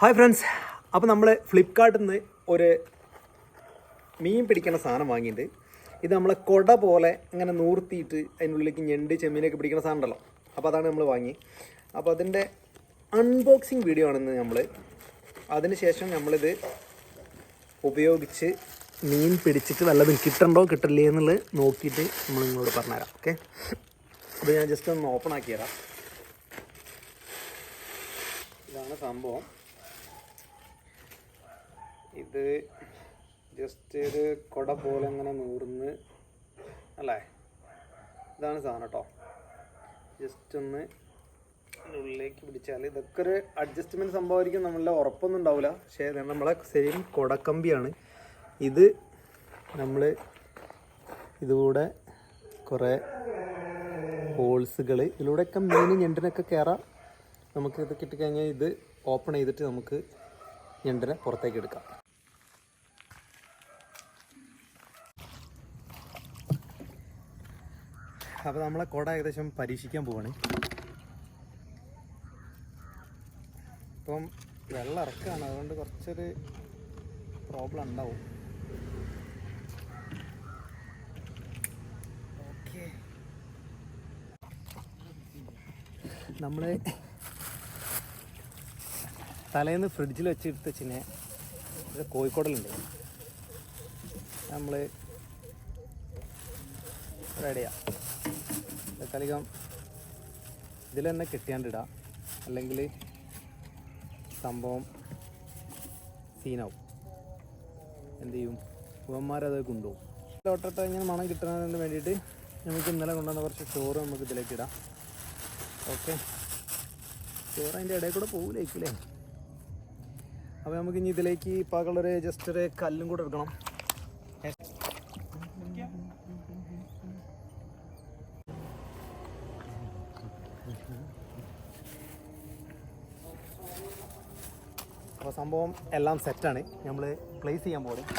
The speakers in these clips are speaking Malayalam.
ഹായ് ഫ്രണ്ട്സ് അപ്പോൾ നമ്മൾ ഫ്ലിപ്കാർട്ടിൽ നിന്ന് ഒരു മീൻ പിടിക്കുന്ന സാധനം വാങ്ങിയിട്ടുണ്ട് ഇത് നമ്മളെ കൊട പോലെ അങ്ങനെ നൂർത്തിയിട്ട് അതിനുള്ളിലേക്ക് ഞണ്ട് ചെമ്മീനൊക്കെ പിടിക്കുന്ന സാധനം ഉണ്ടല്ലോ. അപ്പോൾ അതാണ് നമ്മൾ വാങ്ങി. അപ്പോൾ അതിന്റെ അൺബോക്സിങ് വീഡിയോ ആണെന്ന് നമ്മൾ അതിനുശേഷം നമ്മളിത് ഉപയോഗിച്ച് മീൻ പിടിച്ചിട്ട് വല്ലതും കിട്ടണ്ടോ കിട്ടില്ലേ എന്നുള്ളത് നോക്കിയിട്ട് നമ്മൾ നിങ്ങളോട് പറഞ്ഞുതരാം ഓക്കെ അപ്പോൾ ഞാൻ ജസ്റ്റ് ഒന്ന് ഓപ്പൺ ആക്കി തരാം. ഇതാണ് സംഭവം. ഇത് ജസ്റ്റ് ഒരു കുട പോലെ ഇങ്ങനെ നൂർന്ന് അല്ലേ? ഇതാണ് സാധനം കേട്ടോ ജസ്റ്റ് ഒന്ന് ഉള്ളിലേക്ക് പിടിച്ചാൽ ഇതൊക്കെ ഒരു അഡ്ജസ്റ്റ്മെന്റ് സംഭവമായിരിക്കും. നമ്മളെ ഉറപ്പൊന്നും ഉണ്ടാവില്ല പക്ഷേ നമ്മളെ സെയിം കൊടക്കമ്പിയാണ്. ഇത് നമ്മൾ ഇതുകൂടെ കുറേ ഹോൾസുകൾ ഇതിലൂടെയൊക്കെ മീൻ ഞണ്ടിനൊക്കെ കയറാം നമുക്ക് ഇത് കിട്ടിക്കഴിഞ്ഞാൽ ഇത് ഓപ്പൺ ചെയ്തിട്ട് നമുക്ക് ഞണ്ടിനെ പുറത്തേക്ക് എടുക്കാം. അപ്പോൾ നമ്മളെ കുട ഏകദേശം പരീക്ഷിക്കാൻ പോവാണ്. ഇപ്പം വെള്ളം ഇറക്കുകയാണ് അതുകൊണ്ട് കുറച്ചൊരു പ്രോബ്ലം ഉണ്ടാവും. നമ്മൾ തലേന്ന് ഫ്രിഡ്ജിൽ വെച്ചെടുത്ത ചിന്നെ കോഴിക്കോടലുണ്ട്. നമ്മൾ റെഡിയാ തൽക്കാലികം ഇതിൽ തന്നെ കെട്ടിയാണ്ടിടാം. അല്ലെങ്കിൽ സംഭവം സീനാവും എന്ത് ചെയ്യും? ഇവന്മാരത് കൊണ്ടുപോകും. ലോട്ടട്ട ഇങ്ങനെ മണം കിട്ടുന്നതിന് വേണ്ടിയിട്ട് നമുക്ക് ഇന്നലെ കൊണ്ടുവന്ന കുറച്ച് ചോറ് നമുക്ക് ഇതിലേക്ക് ഇടാം. ഓക്കെ. ചോറ് അതിന്റെ ഇടയിൽ കൂടെ പോകില്ലേക്കില്ലേ അപ്പോൾ നമുക്ക് ഇനി ഇതിലേക്ക് ഇപ്പാക്കുള്ളൊരു ജസ്റ്റ് ഒരു കല്ലും കൂടെ എടുക്കണം. അപ്പോൾ സംഭവം എല്ലാം സെറ്റാണ്. നമ്മൾ പ്ലേസ് ചെയ്യാൻ പോകുന്നത്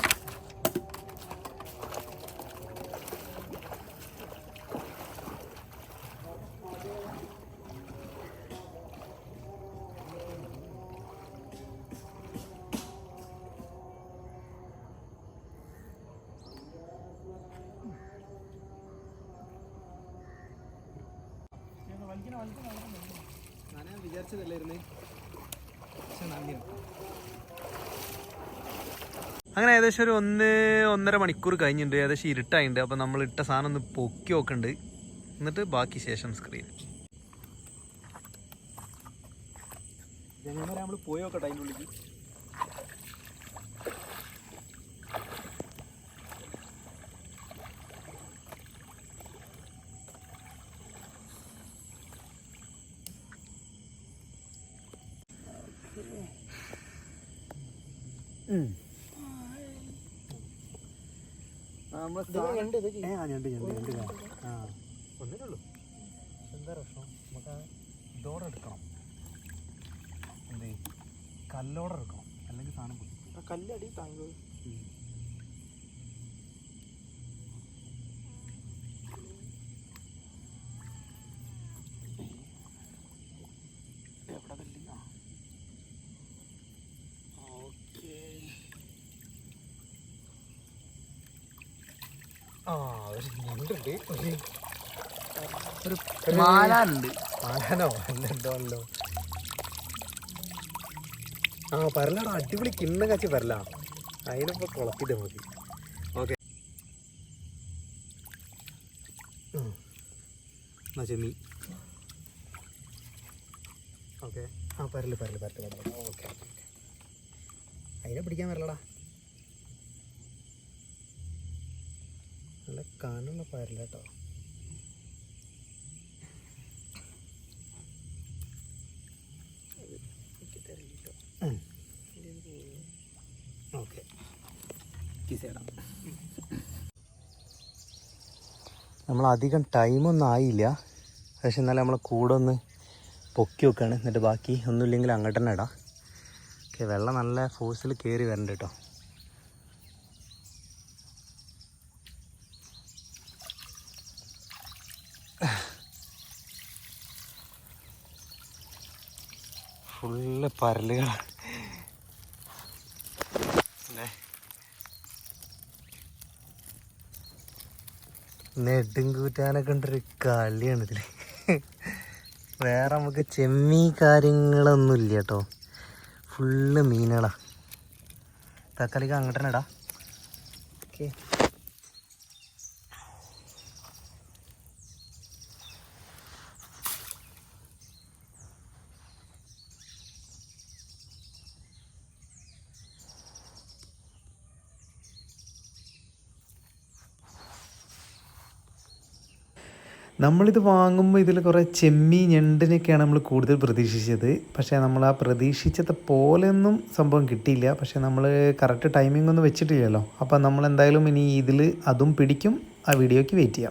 ഞാൻ വിചാരിച്ചതല്ലായിരുന്നേ അങ്ങനെ ഏകദേശം ഒരു ഒന്ന് ഒന്നര മണിക്കൂർ കഴിഞ്ഞിട്ടുണ്ട്. ഏകദേശം ഇരുട്ടായിട്ടുണ്ട്. അപ്പോൾ നമ്മൾ ഇട്ട സാധനം ഒന്ന് പൊക്കി നോക്കുന്നുണ്ട് എന്നിട്ട് ബാക്കി ശേഷം സ്ക്രീൻ നമ്മൾ പോയി നോക്കട്ടെ അതിന്റെ ഉള്ളിൽ ഞണ്ട് ഞണ്ട് ഞണ്ട്. ആ. ഒന്നിനേ ഉള്ളൂ. എന്താ പ്രശ്നം? നമുക്ക് ഇതോടെ എടുക്കണം. എന്ത് കല്ലോടെ എടുക്കണം. അല്ലെങ്കിൽ സാധനം കല്ലടി താങ്കൾ ആ ഒരു മാലാനോ? ആ അടിപൊളി കിണ്ണ കച്ചി പരല. അതിനിപ്പോ കുളത്തിട്ട് മതി. ഓക്കെ. എന്നാ ഓക്കെ. ആ പരൽ പരൽ പരൽ പരൽ. ഓക്കെ. അതിനെ പിടിക്കാൻ വരലടാ. നല്ല കനുള്ള പരല കേട്ടോ ഓക്കെ. നമ്മൾ അധികം ടൈമൊന്നും ആയില്ല. പക്ഷെ എന്നാലും നമ്മളെ കൂടെ ഒന്ന് പൊക്കി വെക്കുകയാണ് എന്നിട്ട് ബാക്കി ഒന്നുമില്ലെങ്കിൽ അങ്ങോട്ട് തന്നെ ഇടാം. ഓക്കെ വെള്ളം നല്ല ഫോഴ്സിൽ കയറി വരണ്ട കേട്ടോ ഫുള്ള് പരലുകളാണ് നെടുങ്കൂറ്റാനൊക്കെ ഉണ്ടൊരു കളിയാണ് ഇതിൽ വേറെ നമുക്ക് ചെമ്മീ കാര്യങ്ങളൊന്നുമില്ല കേട്ടോ. ഫുള്ള് മീനുകളാണ് തക്കാളിക്ക് അങ്ങോട്ട് നമ്മളിത് വാങ്ങുമ്പോൾ ഇതിൽ കുറേ ചെമ്മീൻ ഞണ്ടിനൊക്കെയാണ് നമ്മൾ കൂടുതൽ പ്രതീക്ഷിച്ചത്. പക്ഷേ നമ്മൾ ആ പ്രതീക്ഷിച്ചത് പോലെയൊന്നും സംഭവം കിട്ടിയില്ല. പക്ഷേ നമ്മൾ കറക്റ്റ് ടൈമിംഗ് ഒന്നും വെച്ചിട്ടില്ലല്ലോ. അപ്പോൾ നമ്മൾ എന്തായാലും ഇനി ഇതിൽ അതും പിടിക്കും. ആ വീഡിയോയ്ക്ക് വെയിറ്റ് ചെയ്യാം.